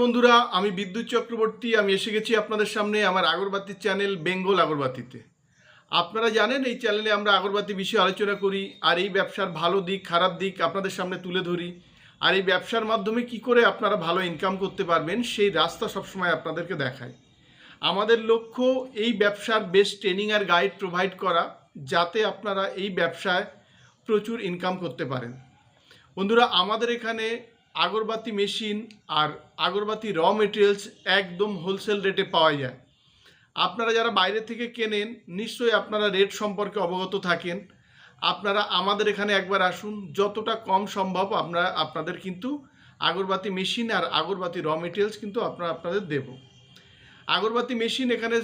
বন্ধুরা, আমি বিদ্যুৎ চক্রবর্তী, আমি এসে গেছি আপনাদের সামনে আমার আগরবাতির চ্যানেল বেঙ্গল আগরবাতিতে। আপনারা জানেন, এই চ্যানেলে আমরা আগরবাতি বিষয়ে আলোচনা করি, আর এই ব্যবসার ভালো দিক, খারাপ দিক আপনাদের সামনে তুলে ধরি। আর এই ব্যবসার মাধ্যমে কি করে আপনারা ভালো ইনকাম করতে পারবেন, সেই রাস্তা সবসময় আপনাদেরকে দেখায়। আমাদের লক্ষ্য এই ব্যবসার বেস্ট ট্রেনিং আর গাইড প্রোভাইড করা, যাতে আপনারা এই ব্যবসায় প্রচুর ইনকাম করতে পারেন। বন্ধুরা, আমাদের এখানে আগরবাতি মেশিন আর আগরবাতি র মেটেরিয়ালস একদম হোলসেল রেটে পাওয়া যায়। আপনারা যারা বাইরে থেকে কেনেন, নিশ্চয়ই আপনারা রেট সম্পর্কে অবগত থাকেন। আপনারা আমাদের এখানে একবার আসুন, যতটা কম সম্ভব আমরা, আপনাদের কিন্তু আগরবাতি মেশিন আর আগরবাতি র মেটেরিয়ালস কিন্তু আপনারা আপনাদের দেব। আগরবাতি মেশিন এখানে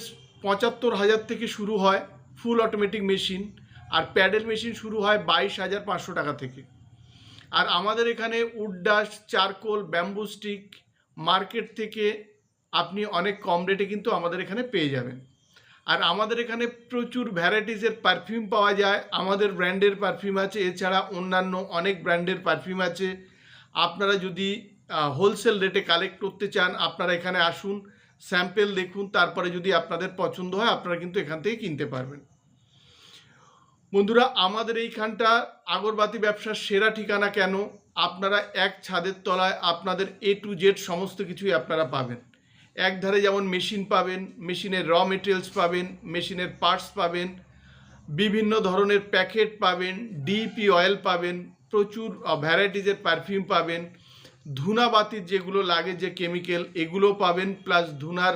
পঁচাত্তর হাজার থেকে শুরু হয় ফুল অটোমেটিক মেশিন আর প্যাডেল মেশিন শুরু হয় বাইশ হাজার পাঁচশো টাকা থেকে। আর আমাদের এখানে wood dust charcoal, bamboo stick market থেকে আপনি অনেক কম রেটে কিন্তু আমাদের এখানে পেয়ে যাবেন। আর আমাদের এখানে প্রচুর ভ্যারাইটিসের পারফিউম পাওয়া যায়। আমাদের ব্র্যান্ডের পারফিউম আছে, এছাড়া অন্যান্য অনেক ব্র্যান্ডের পারফিউম আছে। আপনারা যদি হোলসেল রেটে কালেক্ট করতে চান, আপনারা এখানে আসুন স্যাম্পেল দেখুন, তারপরে যদি আপনাদের পছন্দ হয়, আপনারা কিন্তু এখান থেকে কিনতে পারবেন। বন্ধুরা, আমাদের এইখানটা আগরবাতি ব্যবসার সেরা ঠিকানা কেন? আপনারা এক ছাদের তলায় আপনাদের এ টু জেড সমস্ত কিছুই আপনারা পাবেন। এক ধারে যেমন মেশিন পাবেন, মেশিনের র মেটেরিয়ালস পাবেন, মেশিনের পার্টস পাবেন, বিভিন্ন ধরনের প্যাকেট পাবেন ডিপি অয়েল পাবেন, প্রচুর ভ্যারাইটিজের পারফিউম পাবেন, ধুনাবাতির যেগুলো লাগে যে কেমিক্যাল এগুলো পাবেন প্লাস ধুনার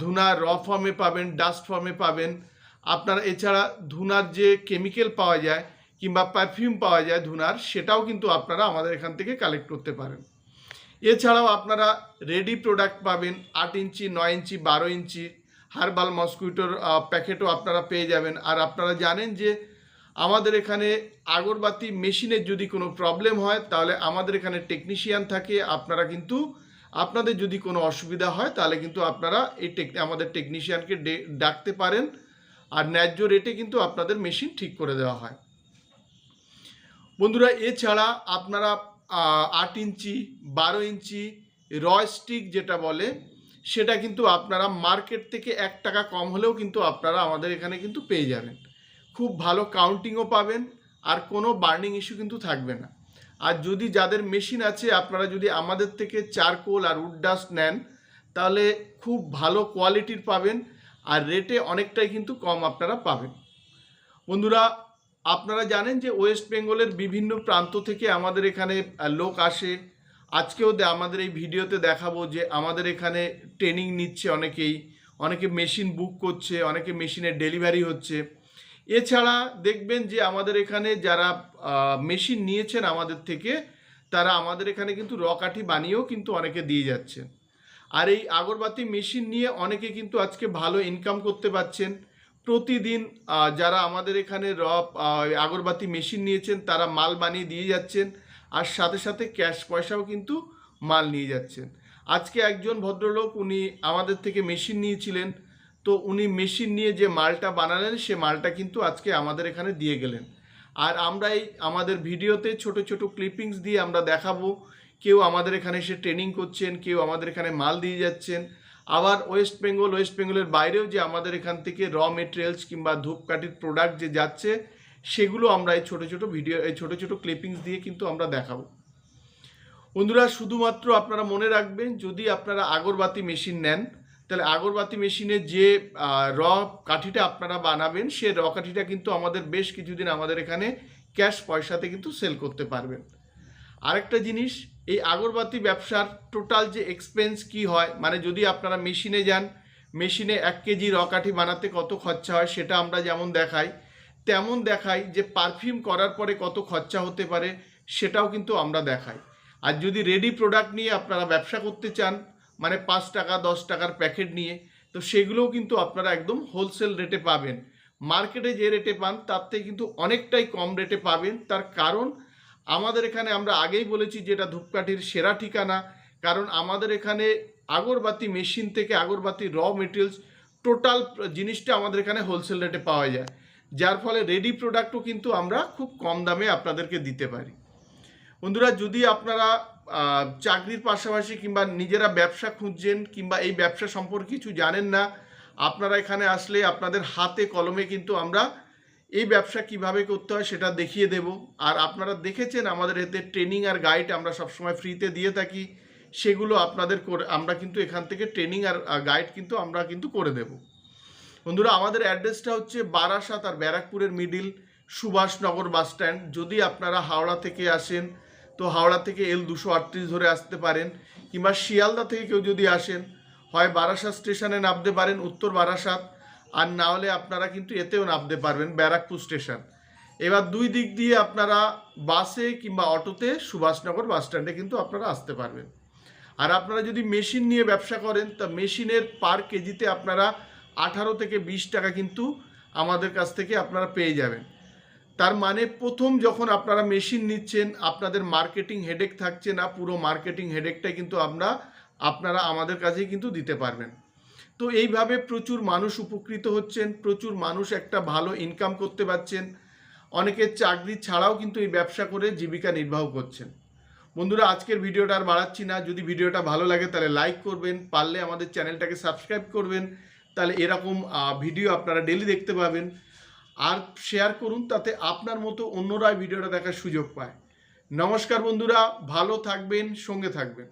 ধুনা র ফর্মে পাবেন ডাস্ট ফর্মে পাবেন আপনারা এছাড়া ধুনার যে কেমিক্যাল পাওয়া যায় কিংবা পারফিউম পাওয়া যায় ধুনার, সেটাও কিন্তু আপনারা আমাদের এখান থেকে কালেক্ট করতে পারেন। এছাড়াও আপনারা রেডি প্রোডাক্ট পাবেন আট ইঞ্চি, নয় ইঞ্চি, বারো ইঞ্চি হার্বাল মসকুইটোর প্যাকেটও আপনারা পেয়ে যাবেন। আর আপনারা জানেন যে আমাদের এখানে আগরবাতি মেশিনের যদি কোনো প্রবলেম হয়, তাহলে আমাদের এখানে টেকনিশিয়ান থাকে। আপনারা কিন্তু আপনাদের যদি কোনো অসুবিধা হয়, তাহলে কিন্তু আপনারা এই টেক আমাদের টেকনিশিয়ানকে ডাকতে পারেন। আর ন্যায্য রেটে কিন্তু আপনাদের মেশিন ঠিক করে দেওয়া হয়। বন্ধুরা, এছাড়া আপনারা আট ইঞ্চি, বারো ইঞ্চি রয়স্টিক যেটা বলে, সেটা কিন্তু আপনারা মার্কেট থেকে এক টাকা কম হলেও কিন্তু আপনারা আমাদের এখানে কিন্তু পেয়ে যাবেন। খুব ভালো কাউন্টিংও পাবেন আর কোনো বার্নিং ইস্যু কিন্তু থাকবে না। আর যদি যাদের মেশিন আছে, আপনারা যদি আমাদের থেকে চারকোল আর উড ডাস্ট নেন, তাহলে খুব ভালো কোয়ালিটির পাবেন। আর রেটে অনেকটাই কিন্তু কম আপনারা পাবেন। বন্ধুরা, আপনারা জানেন যে ওয়েস্ট বেঙ্গলের বিভিন্ন প্রান্ত থেকে আমাদের এখানে লোক আসে। আজকেও আমাদের এই ভিডিওতে দেখাবো যে আমাদের এখানে ট্রেনিং নিচ্ছে অনেকেই। অনেকে মেশিন বুক করছে, অনেকে মেশিনের ডেলিভারি হচ্ছে। এছাড়া দেখবেন যে আমাদের এখানে যারা মেশিন নিয়েছেন আমাদের থেকে, তারা আমাদের এখানে কিন্তু রকাঠি বানিয়েও কিন্তু অনেকে দিয়ে যাচ্ছেন আর এই আগরবাতি মেশিন নিয়ে অনেকে কিন্তু আজকে ভালো ইনকাম করতে পারছেন। প্রতিদিন যারা আমাদের এখানে র আহ, আগরবাতি মেশিন নিয়েছেন তারা মাল বানিয়ে দিয়ে যাচ্ছেন আর সাথে সাথে ক্যাশ পয়সাও কিন্তু মাল নিয়ে যাচ্ছেন। আজকে একজন ভদ্রলোক উনি আমাদের থেকে মেশিন নিয়েছিলেন তো উনি মেশিন নিয়ে যে মালটা বানালেন সে মালটা কিন্তু আজকে আমাদের এখানে দিয়ে গেলেন। আর আমরা এই আমাদের ভিডিওতে ছোট ছোট ক্লিপিংস দিয়ে আমরা দেখাবো কেউ আমাদের এখানে এসে ট্রেনিং করছেন, কেউ আমাদের এখানে মাল দিয়ে যাচ্ছেন। আবার ওয়েস্ট বেঙ্গল ওয়েস্ট বেঙ্গলের বাইরেও যে আমাদের এখান থেকে র মেটেরিয়ালস কিংবা ধূপকাঠির প্রোডাক্ট যে যাচ্ছে, সেগুলো আমরা এই ছোটো ছোটো ভিডিও এই ছোটো ছোটো ক্লিপিংস দিয়ে কিন্তু আমরা দেখাবো। বন্ধুরা, শুধুমাত্র আপনারা মনে রাখবেন, যদি আপনারা আগরবাতি মেশিন নেন, তাহলে আগরবাতি মেশিনে যে র কাঠিটা আপনারা বানাবেন, সে র কাঠিটা কিন্তু আমাদের বেশ কিছুদিন আমাদের এখানে ক্যাশ পয়সাতে কিন্তু সেল করতে পারবেন। আরেকটা জিনিস, এই আগরবাতি ব্যবসার টোটাল যে এক্সপেন্স কি হয় মানে যদি আপনারা মেশিনে যান মেশিনে এক কেজি রকাঠি বানাতে কত খরচা হয় সেটা আমরা যেমন দেখাই, তেমন দেখাই যে পারফিউম করার পরে কত খরচা হতে পারে সেটাও কিন্তু আমরা দেখাই। আর যদি রেডি প্রোডাক্ট নিয়ে আপনারা ব্যবসা করতে চান মানে পাঁচ টাকা, দশ টাকার প্যাকেট নিয়ে, তো সেগুলোও কিন্তু আপনারা একদম হোলসেল রেটে পাবেন। মার্কেটে যে রেটে পান, তার থেকে কিন্তু অনেকটাই কম রেটে পাবেন। তার কারণ আমাদের এখানে আমরা আগেই বলেছি যে এটা ধূপকাঠির সেরা ঠিকানা, কারণ আমাদের এখানে আগরবাতি মেশিন থেকে আগরবাতি র মেটেরিয়ালস টোটাল জিনিসটা আমাদের এখানে হোলসেল রেটে পাওয়া যায়। যার ফলে রেডি প্রোডাক্টও কিন্তু আমরা খুব কম দামে আপনাদেরকে দিতে পারি। বন্ধুরা, যদি আপনারা চাকরির পাশাপাশি কিংবা নিজেরা ব্যবসা খুঁজছেন কিংবা এই ব্যবসা সম্পর্কে কিছু জানেন না, আপনারা এখানে আসলে আপনাদের হাতে কলমে কিন্তু আমরা এই ব্যবসা কীভাবে করতে হয় সেটা দেখিয়ে দেব। আর আপনারা দেখেছেন আমাদের এতে ট্রেনিং আর গাইড আমরা সবসময় ফ্রিতে দিয়ে থাকি। সেগুলো আপনাদের করে, আমরা কিন্তু এখান থেকে ট্রেনিং আর গাইড কিন্তু আমরা কিন্তু করে দেব। বন্ধুরা, আমাদের অ্যাড্রেসটা হচ্ছে বারাসাত আর ব্যারাকপুরের মিডিল সুভাষনগর বাস স্ট্যান্ড। যদি আপনারা হাওড়া থেকে আসেন, তো হাওড়া থেকে এল দুশো আটত্রিশ ধরে আসতে পারেন। কিংবা শিয়ালদা থেকে কেউ যদি আসেন, হয় বারাসাত স্টেশনে নামতে পারেন, উত্তর বারাসাত। আর না হলে আপনারা কিন্তু এতেও নামতে পারবেন ব্যারাকপুর স্টেশন। এবার দুই দিক দিয়ে আপনারা বাসে কিংবা অটোতে সুভাষনগর বাস স্ট্যান্ডে কিন্তু আপনারা আসতে পারবেন। আর আপনারা যদি মেশিন নিয়ে ব্যবসা করেন, তা মেশিনের পার কেজিতে আপনারা আঠারো থেকে বিশ টাকা কিন্তু আমাদের কাছ থেকে আপনারা পেয়ে যাবেন। তার মানে প্রথম যখন আপনারা মেশিন নিচ্ছেন, আপনাদের মার্কেটিং হেডেক থাকছে না, পুরো মার্কেটিং হেডেকটাই কিন্তু আমরা, আপনারা আমাদের কাছেই কিন্তু দিতে পারবেন। তো এইভাবে প্রচুর মানুষ উপকৃত হচ্ছেন, প্রচুর মানুষ একটা ভালো ইনকাম করতে পারছেন। অনেকে চাকরি ছাড়াও কিন্তু এই ব্যবসা করে জীবিকা নির্বাহ করছেন। বন্ধুরা, আজকের ভিডিওটা আর বাড়াচ্ছি না। যদি ভিডিওটা ভালো লাগে তাহলে লাইক করবেন, পারলে আমাদের চ্যানেলটাকে সাবস্ক্রাইব করবেন। তাহলে এরকম ভিডিও আপনারা ডেলি দেখতে পাবেন। আর শেয়ার করুন তাতে আপনার মতো অন্যরা ভিডিওটা দেখার সুযোগ পায়। নমস্কার বন্ধুরা, ভালো থাকবেন, সঙ্গে থাকবেন।